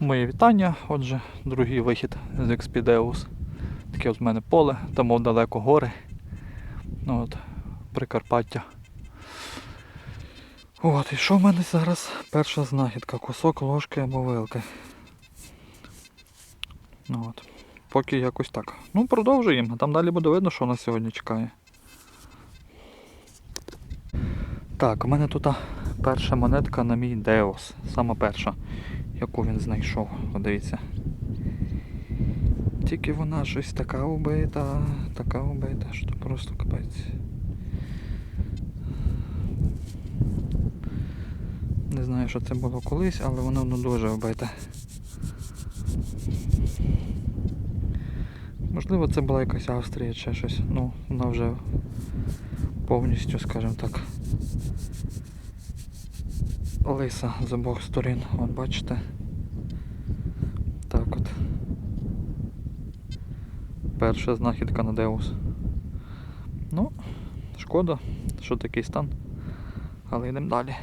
Моє вітання. Отже, другий вихід з Expedeus. Таке от в мене поле, там мов далеко гори. Ну от, Прикарпаття. От, і що в мене зараз? Перша знахідка, кусок ложки або вилки. Ну от. Поки якось так. Ну, продовжуємо, там далі буде видно, що нас сьогодні чекає. Так, у мене тут перша монетка на мій Деос. Сама перша, яку він знайшов. От Дивіться. Тільки вона щось така убита, така убита, що просто капець. Не знаю, що це було колись, але воно ну, дуже вбите. Можливо, це була якась Австрія чи щось. Ну, вона вже повністю, скажімо так, лиса з обох сторін. От бачите. Так от. Перша знахідка на Деус. Ну, шкода, що такий стан. Але йдемо далі.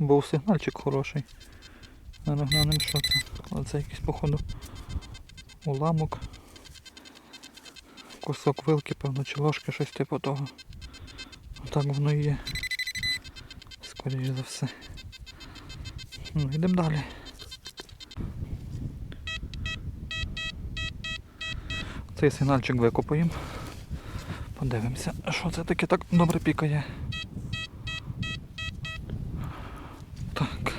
Був сигнальчик хороший. Зараз глянемо, що це. Але це якийсь, походу, уламок. Кусок вилки, певно, чи ложки, щось типу того. Так воно і є. Скоріше за все. Ну, йдемо далі. Цей сигнальчик викопаємо. Подивимося, що це таке так добре пікає. Так.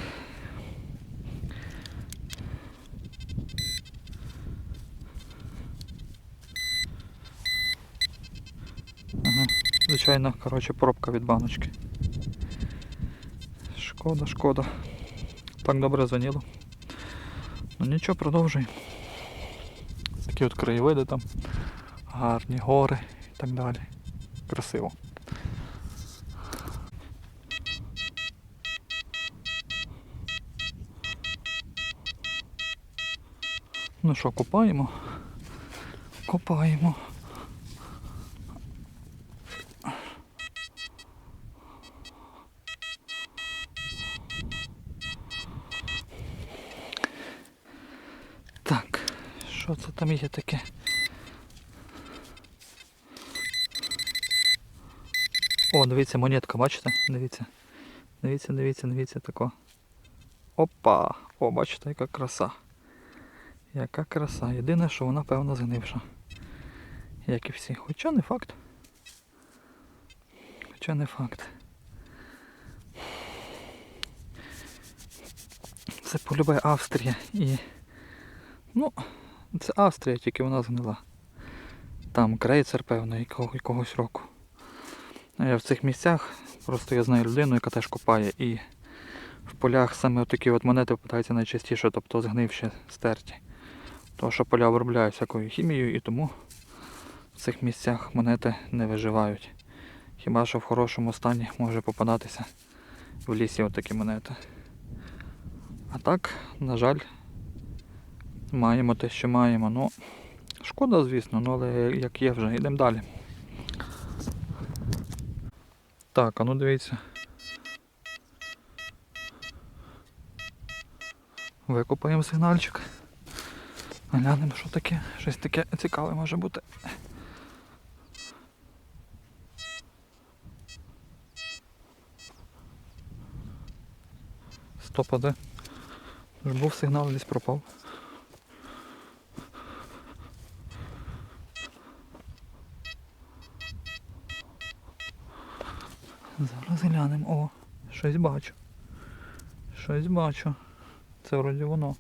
Ага. Звичайно, коротше, пробка від баночки. Шкода, шкода. Так добре звоніло. Ну нічого, продовжуй. Такі от краєвиди там, гарні гори і так далі. Красиво. Ну що, копаємо? Копаємо. Там є таке? О, дивіться, монетка, бачите? Дивіться. Дивіться, дивіться, дивіться тако. Опа! О, бачите, яка краса. Яка краса. Єдине, що вона певно згнивша. Як і всі. Хоча не факт. Хоча не факт. Це полюбе Австрія і. Ну, це Австрія, тільки вона згнила. Там крейцер, певно, якого, якогось року. Я в цих місцях просто я знаю людину, яка теж копає і в полях саме такі от монети попадаються найчастіше, тобто згнивші, стерті. Тому що поля обробляють всякою хімією і тому в цих місцях монети не виживають. Хіба що в хорошому стані може попадатися в лісі отакі монети. А так, на жаль, маємо те, що маємо. Ну, шкода, звісно, ну, але як є вже, йдемо далі. Так, а ну дивіться. Викопаємо сигнальчик. Глянемо, що таке. Щось таке цікаве може бути. Стоп, а де? Ж був сигнал, десь пропав. Щось бачу. Щось бачу. Це вроді воно.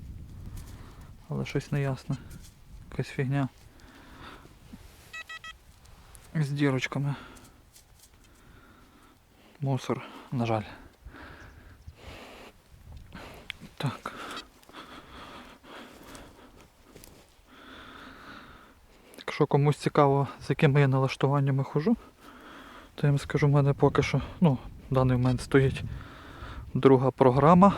Але щось неясне. Якась фігня. З дірочками. Мусор, на жаль. Так. Якщо комусь цікаво, з якими я налаштуваннями хожу, то я вам скажу, в мене поки що, ну, в даний момент стоїть друга програма.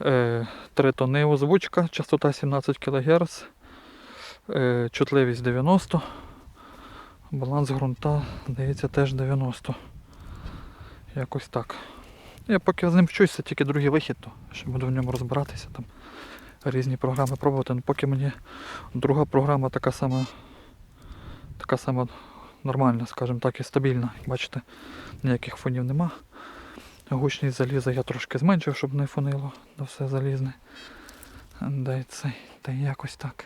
Е, три тони озвучка, частота 17 кГц, Е, чутливість 90. Баланс ґрунта, здається, теж 90. Якось так. Я поки з ним вчуся, тільки другий вихід, то ще буду в ньому розбиратися, там різні програми пробувати. Ну, поки мені друга програма така сама, така сама нормальна, скажімо так, і стабільна. Бачите, ніяких фонів нема. Гучність заліза я трошки зменшив, щоб не фонило на все залізне. Дай цей, та якось так.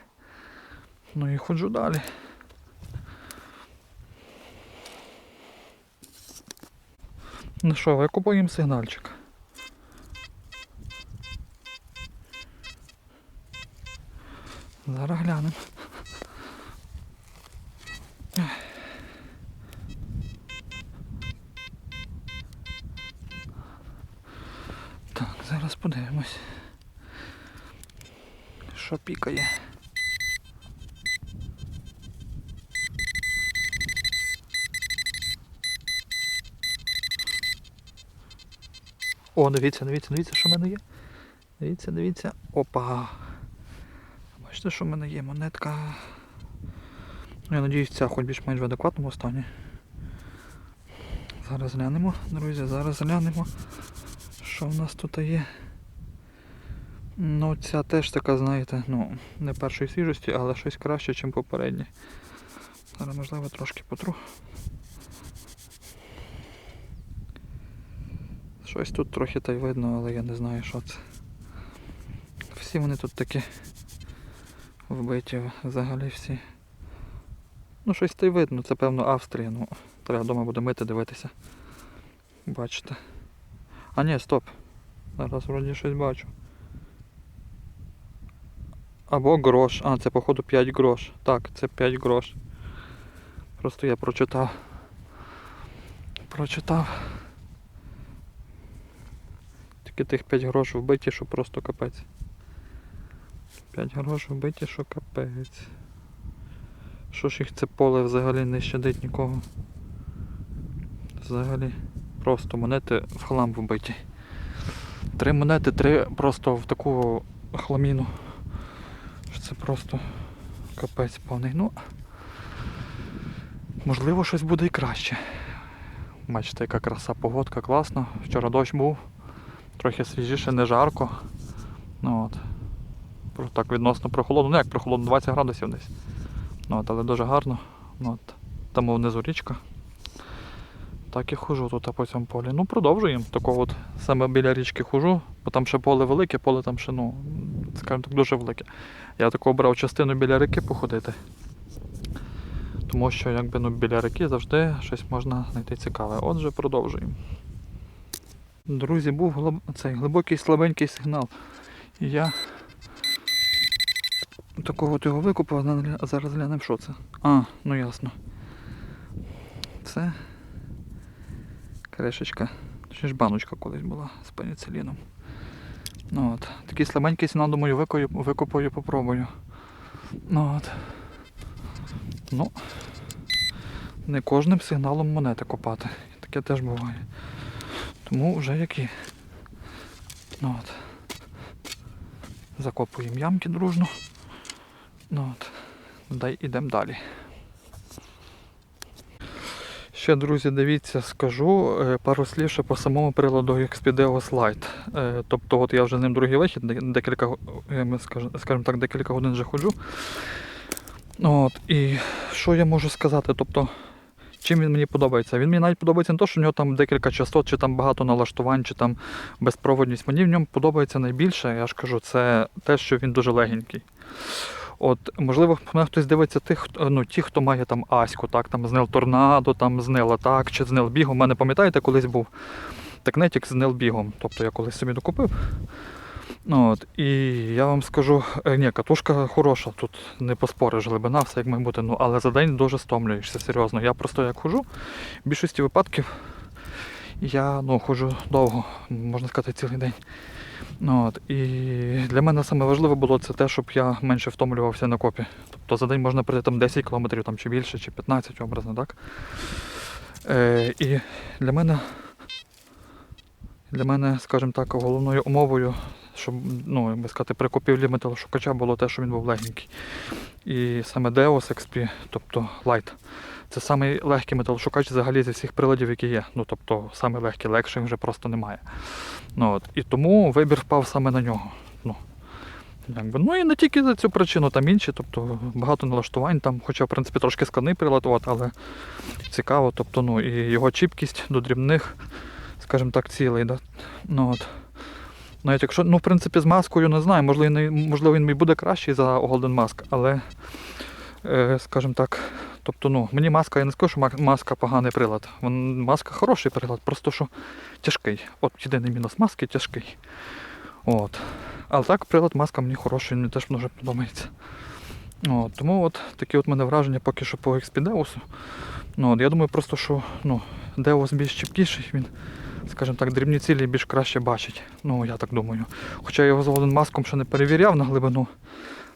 Ну і ходжу далі. Ну що, викупуємо сигнальчик. Зараз глянемо. Подивимось. Що пікає? О, дивіться, дивіться, дивіться, що в мене є. Дивіться, дивіться. Опа. Бачите, що в мене є монетка. Ну, Я надіюсь, ця хоч більш-менш в адекватному стані. Зараз глянемо, друзі, зараз глянемо, що в нас тут є. Ну, ця теж така, знаєте, ну, не першої свіжості, але щось краще, ніж попередні. Зараз, можливо, трошки потру. Щось тут трохи та й видно, але я не знаю, що це. Всі вони тут такі вбиті взагалі всі. Ну, щось та й видно, це певно Австрія, ну, треба вдома буде мити, дивитися. Бачите. А ні, стоп. Зараз вроді щось бачу. Або грош. А, це походу 5 грош. Так, це 5 грош. Просто я прочитав. Прочитав. Тільки тих 5 грош вбиті, що просто капець. 5 грош вбиті, що капець. Що ж їх це поле взагалі не щадить нікого. Взагалі. Просто монети в хлам вбиті. Три монети, три просто в таку хламіну. Що Це просто капець повний. Ну, можливо, щось буде і краще. Бачите, яка краса погодка, класно. Вчора дощ був, трохи свіжіше, не жарко. Ну от. Так відносно прохолодно. Ну як прохолодно, 20 градусів десь. Ну, от, але дуже гарно. Ну, от. Там внизу річка. Так і хожу тут по цьому полі. Ну, продовжуємо. Такого от саме біля річки хожу, бо там ще поле велике, поле там ще, ну, скажімо так, дуже велике. Я таку брав частину біля ріки походити. Тому що якби ну, біля ріки завжди щось можна знайти цікаве. Отже, продовжуємо. Друзі, був глиб... цей глибокий слабенький сигнал. І я такого от його викупав, а зараз глянемо, що це. А, ну ясно. Це кришечка. Ще ж баночка колись була з пеніциліном. Ну от. Такий слабенький сигнал, думаю, викою, викопаю, попробую. Ну от. Ну. Не кожним сигналом монети копати. Таке теж буває. Тому вже які. Ну от. Закопуємо ямки дружно. Ну от. Дай ідемо далі. Ще, друзі, дивіться, скажу е, пару слів ще по самому приладу Expedeo Slide. Е, Тобто от я вже з ним другий вихід, декілька, е, скажімо так, декілька годин вже ходжу. От, і що я можу сказати? Тобто, чим він мені подобається? Він мені навіть подобається не то, що в нього там декілька частот, чи там багато налаштувань, чи там безпроводність. Мені в ньому подобається найбільше, я ж кажу, це те, що він дуже легенький. От, можливо, хтось дивиться тих, хто- ну, ті, хто має там Аську, так, там знил торнадо, там знил атак, чи знил бігом. У мене пам'ятаєте, колись був текнетік з знил бігом. Тобто я колись собі докупив. Ну, от, і я вам скажу, е, ні, катушка хороша, тут не поспориш, глибина, все як має бути, ну, але за день дуже стомлюєшся, серйозно. Я просто як хожу, в більшості випадків я ну, ходжу довго, можна сказати, цілий день. Ну, от, і для мене саме було це те, щоб я менше втомлювався на копі. Тобто за день можна пройти там 10 кілометрів там, чи більше, чи 15 образно, так? Е, і для мене, для мене, скажімо так, головною умовою, щоб, ну, би сказати, при купівлі металошукача було те, що він був легенький. і саме Deus XP, тобто Light. Це самий легкий металошукач взагалі зі всіх приладів, які є. Ну тобто самий легкий, легший вже просто немає. Ну, от. І тому вибір впав саме на нього. Ну, якби. ну і не тільки за цю причину, там інші, тобто багато налаштувань, там, хоча в принципі трошки складний прилад, от, але цікаво. Тобто, ну, і його чіпкість до дрібних, скажімо так, цілий. Да? Ну, от. Навіть якщо, ну, в принципі, з маскою не знаю, можливо, не- можливо він і буде кращий за Golden Mask, але, е, скажімо так, тобто, ну, мені маска, я не скажу, що маска поганий прилад. Маска хороший прилад, просто що тяжкий. От єдиний мінус маски тяжкий. От. Але так, прилад маска мені хороший, мені теж дуже подобається. От, тому от такі от мене враження поки що по Deus. Ну, от, я думаю просто, що ну, Deus більш чіпкіший, він, скажімо так, дрібні цілі більш краще бачить. Ну, я так думаю. Хоча я його з Golden маском ще не перевіряв на глибину,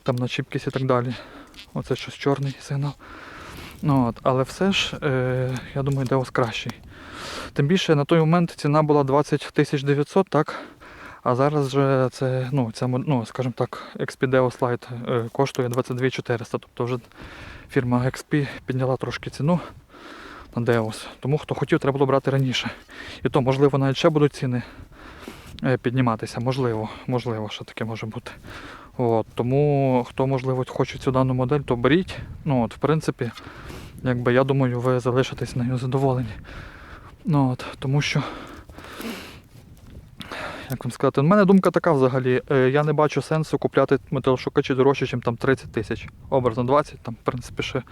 там на чіпкість і так далі. Оце щось чорний сигнал. Ну, от, але все ж, е, я думаю, Deus кращий. Тим більше на той момент ціна була 20 900, так? А зараз же це, ну, ця, ну, скажімо так, XP Deus Lite е, коштує 22 400. Тобто вже фірма XP підняла трошки ціну на Deus. Тому хто хотів, треба було брати раніше. І то, можливо, навіть ще будуть ціни е, підніматися. Можливо, можливо, що таке може бути. От, тому хто, можливо, хоче цю дану модель, то беріть. Ну, от, в принципі, якби я думаю, ви залишитесь нею задоволені. Ну, от, тому що як вам сказати, у мене думка така взагалі. е, Я не бачу сенсу купляти металошукачі дорожче, ніж там 30 тисяч. Образно 20, там, в принципі, ще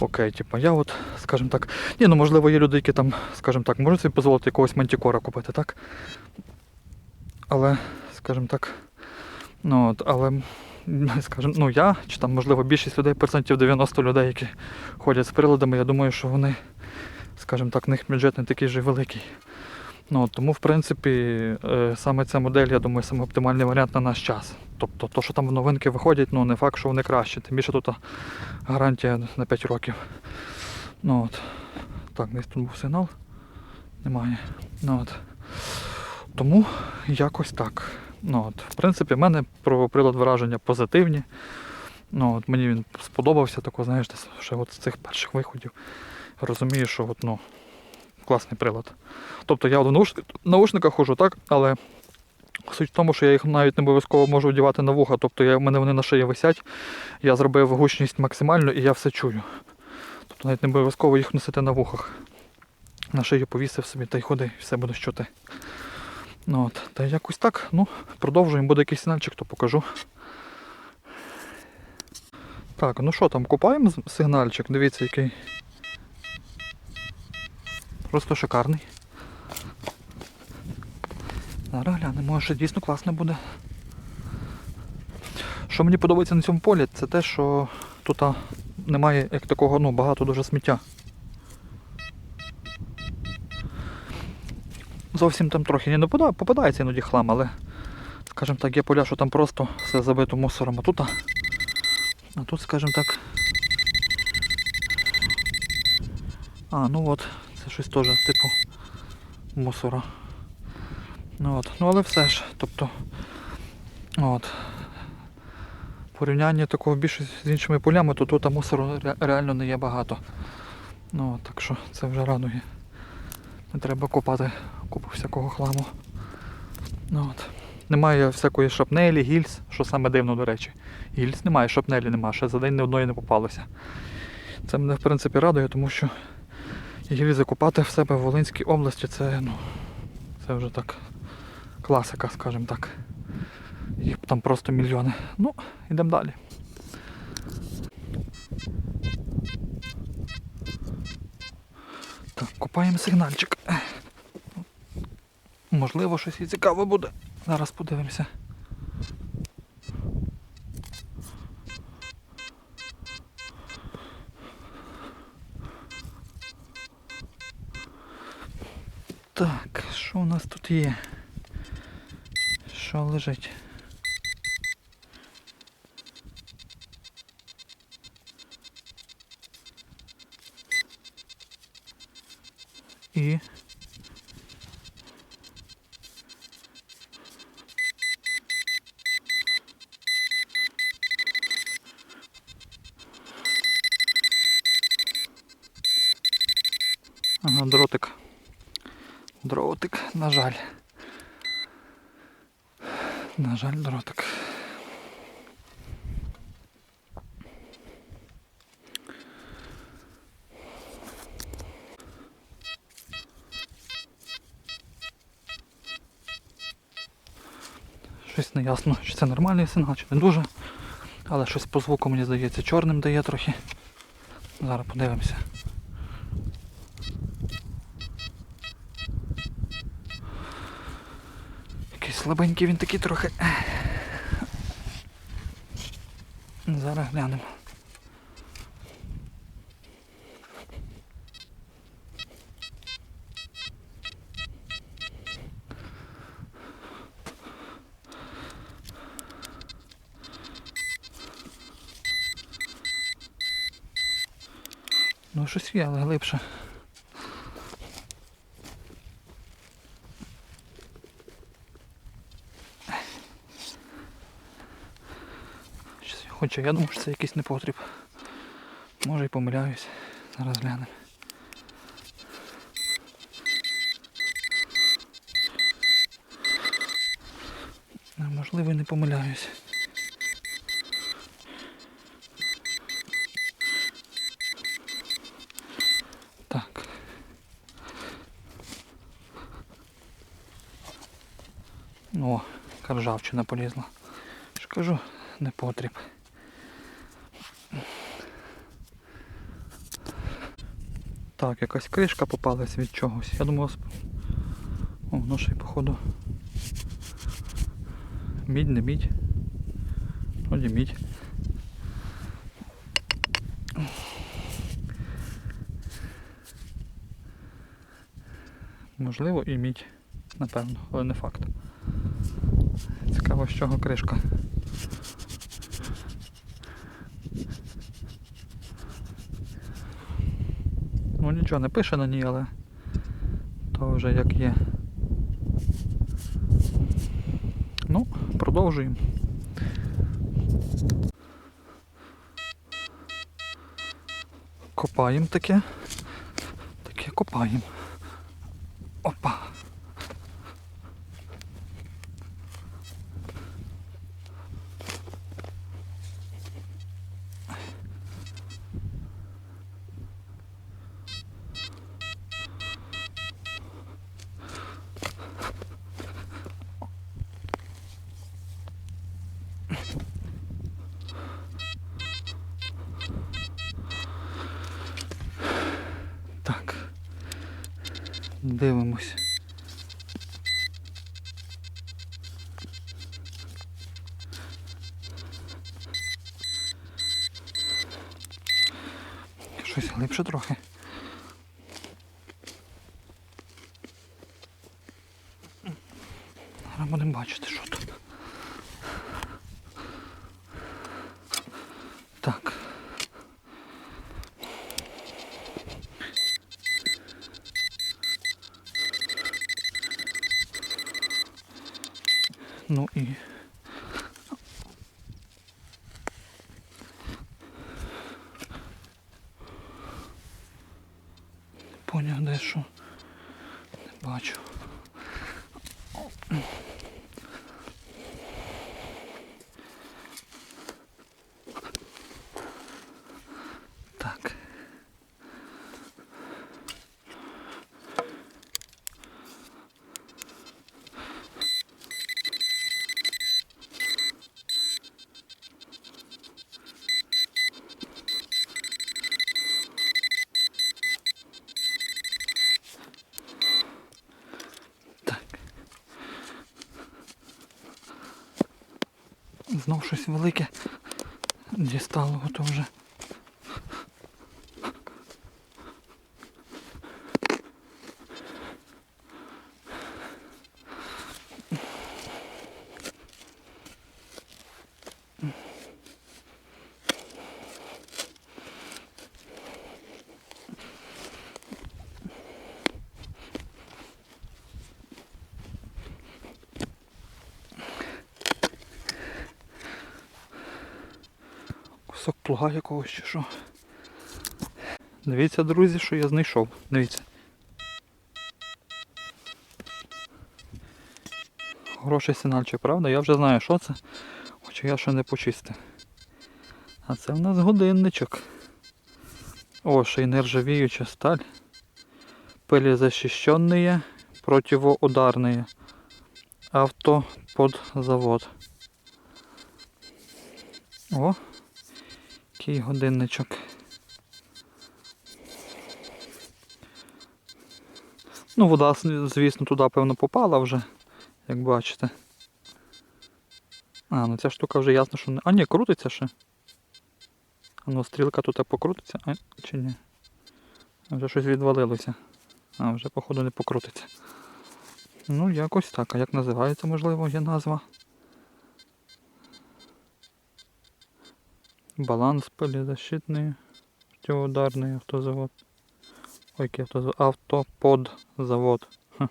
окей. Типу, я от, скажімо так. Ні, ну можливо, є люди, які там, скажімо так, можуть собі дозволити якогось мантікора купити, так? Але, скажімо так, ну от, але. Скажімо, ну я, чи там, можливо, більшість людей, процентів 90 людей, які ходять з приладами, я думаю, що вони, скажімо так, в них бюджет не такий же великий. Ну, тому, в принципі, е, саме ця модель, я думаю, саме оптимальний варіант на наш час. Тобто, то, що там новинки виходять, ну не факт, що вони кращі. Тим більше тут гарантія на 5 років. Ну, от. Так, десь тут був сигнал. Немає. Ну, от. Тому якось так. Ну, от. В принципі, в мене про прилад враження позитивні. Ну, от, мені він сподобався, тако, знаєш, ще от з цих перших виходів. Розумію, що от, ну, класний прилад. Тобто я в наушниках ходжу, так, але суть в тому, що я їх навіть не обов'язково можу вдівати на вуха. Тобто я, в мене вони на шиї висять, я зробив гучність максимальну і я все чую. Тобто навіть не обов'язково їх носити на вухах. На шию повісив собі та й ходи, і все будеш чути. Ну, от. Та якось так. Ну, продовжуємо, буде якийсь сигнальчик, то покажу. Так, ну що там, купаємо сигнальчик, дивіться який. Просто шикарний. Зараз глянемо, може дійсно класно буде. Що мені подобається на цьому полі, це те, що тут немає як такого, ну, багато дуже сміття. Зовсім там трохи не попадає, попадається іноді хлам, але, скажімо так, є поля, що там просто все забито мусором, а тут, а, тут, скажімо так. А, ну от, це щось теж типу мусора. Ну от, ну але все ж, тобто, от. В порівнянні такого більше з іншими полями, то тут мусору реально не є багато. Ну так що це вже радує. Не треба копати купу всякого хламу. Ну от. Немає всякої шапнелі, гільз, що саме дивно, до речі. Гільз немає, шапнелі немає, ще за день ні одної не попалося. Це мене в принципі радує, тому що гільзи купати в себе в Волинській області це, ну, це вже так класика, скажімо так. Їх там просто мільйони. Ну, йдемо далі. Так, купаємо сигнальчик. Можливо, щось і цікаве буде. Зараз подивимося. Так, що у нас тут є? Що лежить? І. Ага, дротик. Дротик, на жаль. На жаль, дротик. Щось не ясно, чи це нормальний сигнал, чи не дуже. Але щось по звуку, мені здається, чорним дає трохи. Зараз подивимося. Слабенький він такий трохи. Зараз глянемо. Ну щось є, але глибше. Щось- Хоча я думаю, що це якийсь непотріб. Може і помиляюсь. Зараз глянемо. Можливо, і не помиляюсь. Так. О, яка полізла. Що кажу, не потріб. Так, якась кришка попалась від чогось. Я думав. О, ну ще й походу. Мідь, не мідь. Вроді мідь. Можливо і мідь, напевно, але не факт. Цікаво, з чого кришка. Ну нічого не пише на ній, але то вже як є. Ну, продовжуємо. Копаємо таке. Таке копаємо. Щось глибше трохи. Зараз будемо бачити, що тут. Так. Ну і. Не поняв де що. Не бачу. Так. Так. Знов щось велике дістало то вже. кусок плуга якогось чи що. Дивіться, друзі, що я знайшов. Дивіться. Хороший сигнальчик, правда? Я вже знаю, що це, хоча я ще не почистив. А це в нас годинничок. О, ще й нержавіюча сталь. Пилі противоударні. Автоподзавод. О! Який годинничок. Ну, вода, звісно, туди, певно, попала вже, як бачите. А, ну ця штука вже ясно, що не. А ні, крутиться ще. А ну, стрілка тут покрутиться, а, чи ні? Вже щось відвалилося. А, вже, походу, не покрутиться. Ну, якось так. А як називається, можливо, є назва? Баланс пылезащитный, противоударный автозавод. Ой, який автозавод. Автоподзавод. Хм.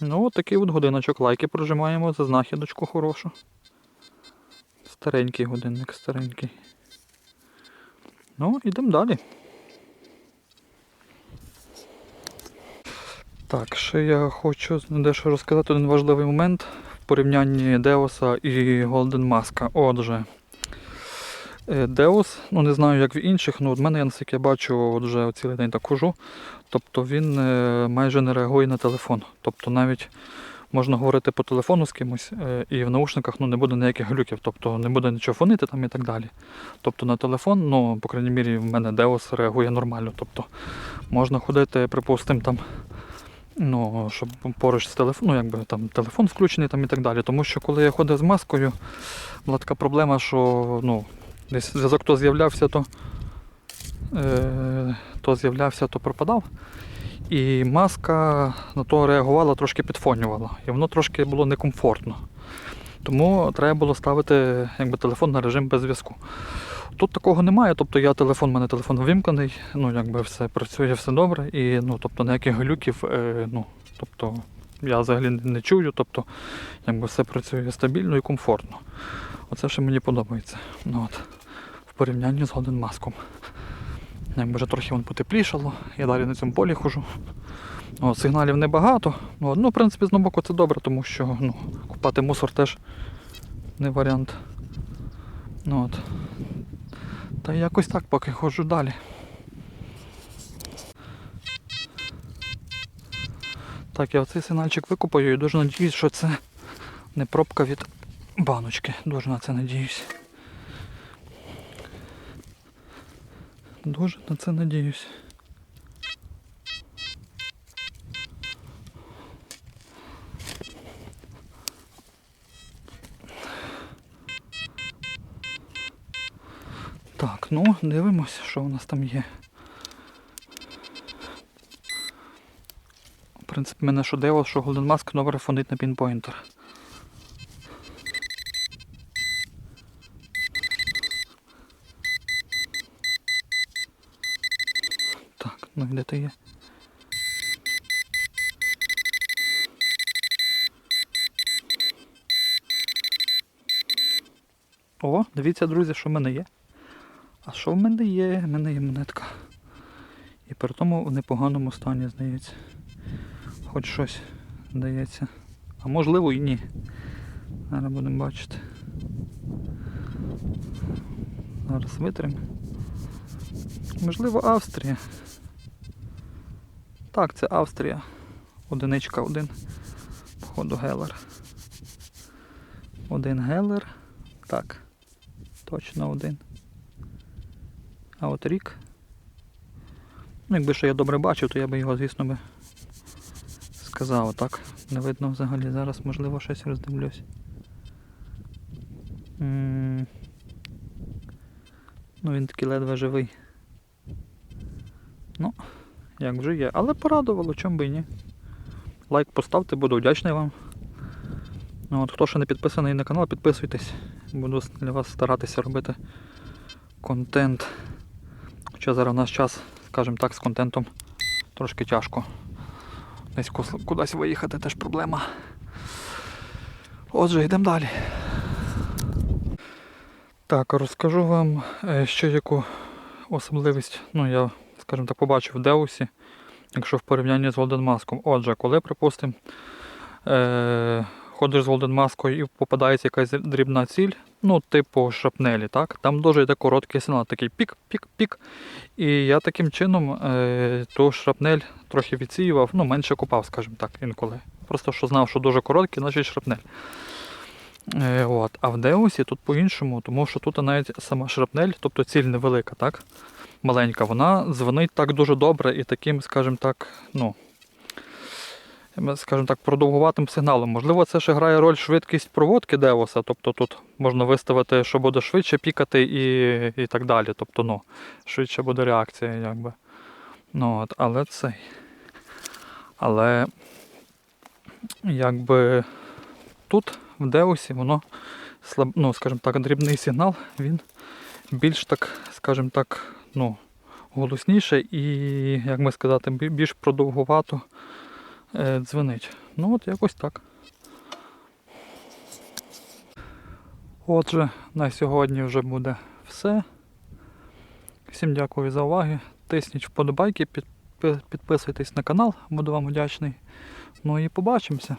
Ну, от такий от годиночок. Лайки прожимаємо за знахідочку хорошу. Старенький годинник, старенький. Ну, ідемо далі. Так, ще я хочу дещо розказати один важливий момент в порівнянні Деоса і Golden Mask. Отже, е, Деос, ну не знаю як в інших, ну от мене я наскільки бачу, от вже цілий день так хожу. Тобто він е, майже не реагує на телефон. Тобто навіть можна говорити по телефону з кимось, е, і в наушниках ну, не буде ніяких глюків, тобто не буде нічого фонити там і так далі. Тобто на телефон, ну, по крайній мірі, в мене Деос реагує нормально. Тобто можна ходити, припустимо, там. Ну, щоб поруч з телефоном, ну, якби там телефон включений там і так далі. Тому що коли я ходив з маскою, була така проблема, що ну, десь зв'язок то з'являвся, то, е, то з'являвся, то пропадав. І маска на то реагувала, трошки підфонювала. І воно трошки було некомфортно. Тому треба було ставити якби, телефон на режим без зв'язку. Тут такого немає, тобто я телефон, у мене телефон вимкнений, ну якби все працює, все добре, і ну, тобто ніяких глюків, е, ну, тобто я взагалі не чую, тобто якби все працює стабільно і комфортно. Оце ще мені подобається. Ну, от, порівнянні з Mask. Якби вже трохи воно потеплішало, я далі на цьому полі хожу. От, сигналів небагато. Ну, ну, в принципі, з одного боку це добре, тому що ну, купати мусор теж не варіант. Ну, от. Та якось так поки ходжу далі. Так, я оцей сигнальчик викупаю і дуже надіюсь, що це не пробка від баночки. Дуже на це надіюсь. Дуже на це надіюсь. Так, ну дивимось, що у нас там є. В принципі, мене що диво, що Golden Mask добре фонить на пінпойнтер. Так, ну і де ти є? О, дивіться, друзі, що в мене є. А що в мене є? В мене є монетка. І при тому в непоганому стані, здається. Хоч щось здається. А можливо і ні. Зараз будемо бачити. Зараз витримо. Можливо, Австрія. Так, це Австрія. Одиничка один. Походу Гелер. Один Гелер. Так. Точно один. А от рік. Ну, якби ще я добре бачив, то я би його, звісно, би сказав. Так, не видно взагалі. Зараз, можливо, щось роздивлюсь. Ну, він такий ледве живий. Ну, як вже є. Але порадувало, чому би і ні. Лайк поставте, буду вдячний вам. Ну, от, Хто ще не підписаний на канал, підписуйтесь. Буду для вас старатися робити контент. Хоча зараз у нас час, скажімо так, з контентом трошки тяжко. Десь кудись виїхати теж проблема. Отже, йдемо далі. Так, розкажу вам е, ще яку особливість, ну я, скажімо так, побачив в Деусі, якщо в порівнянні з Golden Mask. Отже, коли, припустимо, е, ходиш з голденмаскою і попадається якась дрібна ціль, ну, типу шрапнелі, так? Там дуже йде короткий сигнал, такий пік-пік-пік. І я таким чином е, ту шрапнель трохи відсіював, ну, менше купав, скажімо так, інколи. Просто що знав, що дуже короткий, значить шрапнель. Е, от. А в Деусі тут по-іншому, тому що тут навіть сама шрапнель, тобто ціль невелика, так? Маленька, вона дзвонить так дуже добре і таким, скажімо так, ну, скажімо так, продовгуватим сигналом. Можливо, це ще грає роль швидкість проводки Деуса, тобто тут можна виставити, що буде швидше пікати і, і так далі. Тобто, ну, швидше буде реакція, якби. Ну, от, але цей. Але якби тут в Деусі воно слаб, ну, скажімо так, дрібний сигнал, він більш так, скажімо так, ну, голосніше і, як би сказати, більш продовгувато е, дзвенить. Ну от якось так. Отже, на сьогодні вже буде все. Всім дякую за увагу. Тисніть вподобайки, підписуйтесь на канал, буду вам вдячний. Ну і побачимося.